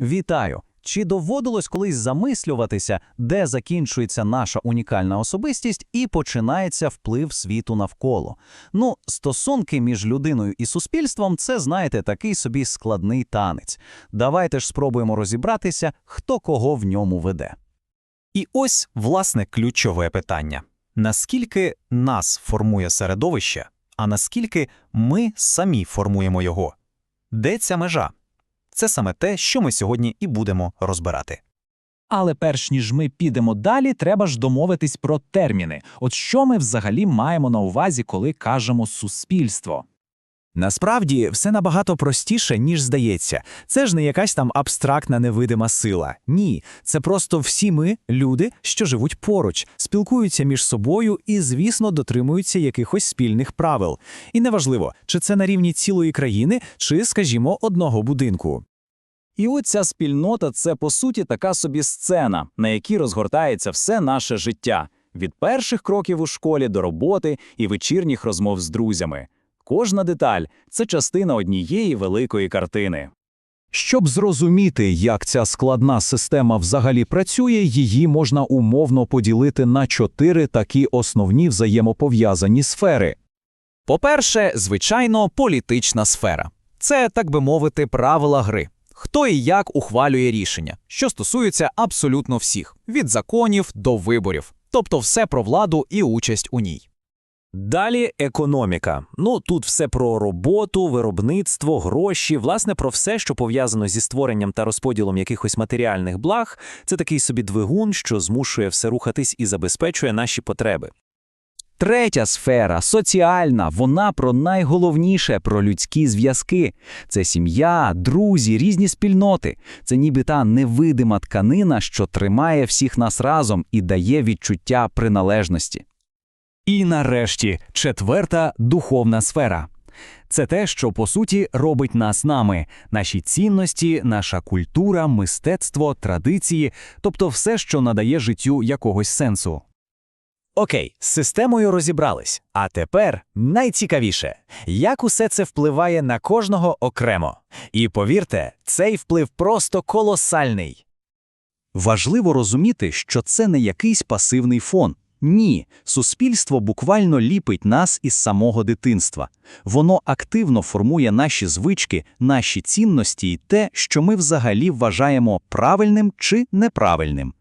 Вітаю! Чи доводилось колись замислюватися, де закінчується наша унікальна особистість і починається вплив світу навколо? Ну, стосунки між людиною і суспільством це, знаєте, такий собі складний танець. Давайте ж спробуємо розібратися, хто кого в ньому веде. І ось, власне, ключове питання: наскільки нас формує середовище, а наскільки ми самі формуємо його? Де ця межа? Це саме те, що ми сьогодні і будемо розбирати. Але перш ніж ми підемо далі, треба ж домовитись про терміни. От що ми взагалі маємо на увазі, коли кажемо суспільство? Насправді все набагато простіше, ніж здається. Це ж не якась там абстрактна невидима сила. Ні, це просто всі ми, люди, що живуть поруч, спілкуються між собою і, звісно, дотримуються якихось спільних правил. І неважливо, чи це на рівні цілої країни, чи, скажімо, одного будинку. І оця спільнота це по суті така собі сцена, на якій розгортається все наше життя від перших кроків у школі до роботи і вечірніх розмов з друзями. Кожна деталь це частина однієї великої картини. Щоб зрозуміти, як ця складна система взагалі працює, її можна умовно поділити на чотири такі основні взаємопов'язані сфери. По-перше, звичайно, політична сфера. Це, так би мовити, правила гри. Хто і як ухвалює рішення, що стосується абсолютно всіх, від законів до виборів, тобто все про владу і участь у ній. Далі економіка. Ну тут все про роботу, виробництво, гроші, власне, про все, що пов'язано зі створенням та розподілом якихось матеріальних благ. Це такий собі двигун, що змушує все рухатись і забезпечує наші потреби. Третя сфера соціальна, вона про найголовніше про людські зв'язки. Це сім'я, друзі, різні спільноти. Це ніби та невидима тканина, що тримає всіх нас разом і дає відчуття приналежності. І нарешті четверта духовна сфера. Це те, що по суті робить нас нами, наші цінності, наша культура, мистецтво, традиції, тобто все, що надає життю якогось сенсу. Окей, з системою розібрались. А тепер найцікавіше, як усе це впливає на кожного окремо. І повірте, цей вплив просто колосальний. Важливо розуміти, що це не якийсь пасивний фон. Ні, суспільство буквально ліпить нас із самого дитинства. Воно активно формує наші звички, наші цінності і те, що ми взагалі вважаємо правильним чи неправильним.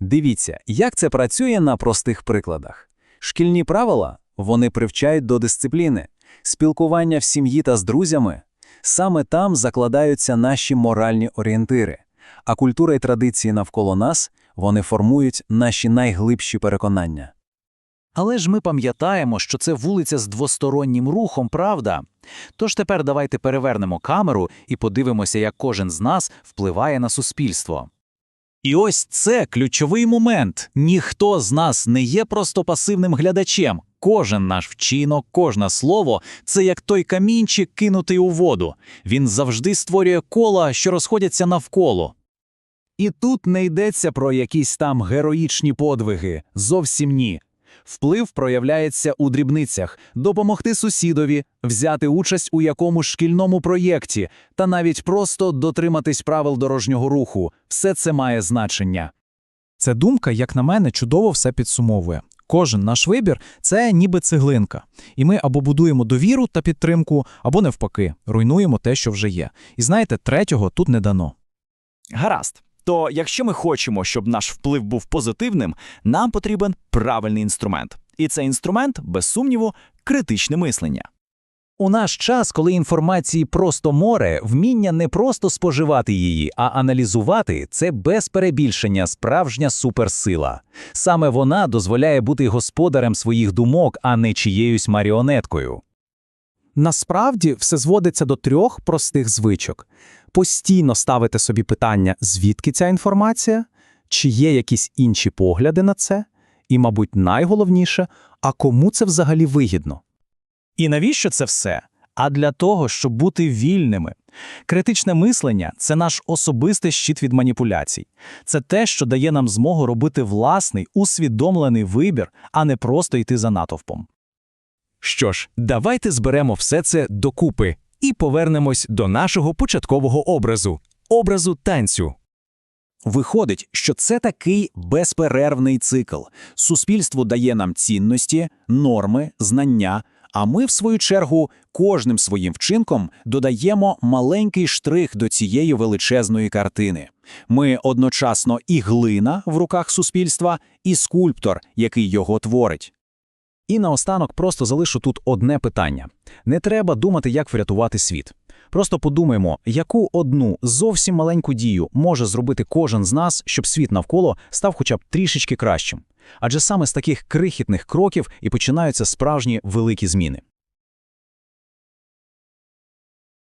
Дивіться, як це працює на простих прикладах. Шкільні правила вони привчають до дисципліни, спілкування в сім'ї та з друзями. Саме там закладаються наші моральні орієнтири, а культура і традиції навколо нас вони формують наші найглибші переконання. Але ж ми пам'ятаємо, що це вулиця з двостороннім рухом, правда? Тож тепер давайте перевернемо камеру і подивимося, як кожен з нас впливає на суспільство. І ось це ключовий момент. Ніхто з нас не є просто пасивним глядачем. Кожен наш вчинок, кожне слово це як той камінчик, кинутий у воду. Він завжди створює кола, що розходяться навколо. І тут не йдеться про якісь там героїчні подвиги. Зовсім ні. Вплив проявляється у дрібницях допомогти сусідові, взяти участь у якомусь шкільному проєкті та навіть просто дотриматись правил дорожнього руху. Все це має значення. Ця думка, як на мене, чудово все підсумовує. Кожен наш вибір це ніби цеглинка, і ми або будуємо довіру та підтримку, або навпаки, руйнуємо те, що вже є. І знаєте, третього тут не дано. Гаразд. То якщо ми хочемо, щоб наш вплив був позитивним, нам потрібен правильний інструмент. І цей інструмент, без сумніву, критичне мислення. У наш час, коли інформації просто море, вміння не просто споживати її, а аналізувати це без перебільшення справжня суперсила. Саме вона дозволяє бути господарем своїх думок, а не чиєюсь маріонеткою. Насправді все зводиться до трьох простих звичок: постійно ставити собі питання, звідки ця інформація, чи є якісь інші погляди на це, і, мабуть, найголовніше, а кому це взагалі вигідно. І навіщо це все? А для того, щоб бути вільними. Критичне мислення це наш особистий щит від маніпуляцій. Це те, що дає нам змогу робити власний, усвідомлений вибір, а не просто йти за натовпом. Що ж, давайте зберемо все це докупи і повернемось до нашого початкового образу. образу танцю. Виходить, що це такий безперервний цикл. Суспільство дає нам цінності, норми, знання, а ми, в свою чергу, кожним своїм вчинком додаємо маленький штрих до цієї величезної картини. Ми одночасно і глина в руках суспільства, і скульптор, який його творить. І наостанок просто залишу тут одне питання. Не треба думати, як врятувати світ. Просто подумаємо, яку одну зовсім маленьку дію може зробити кожен з нас, щоб світ навколо став хоча б трішечки кращим. Адже саме з таких крихітних кроків і починаються справжні великі зміни.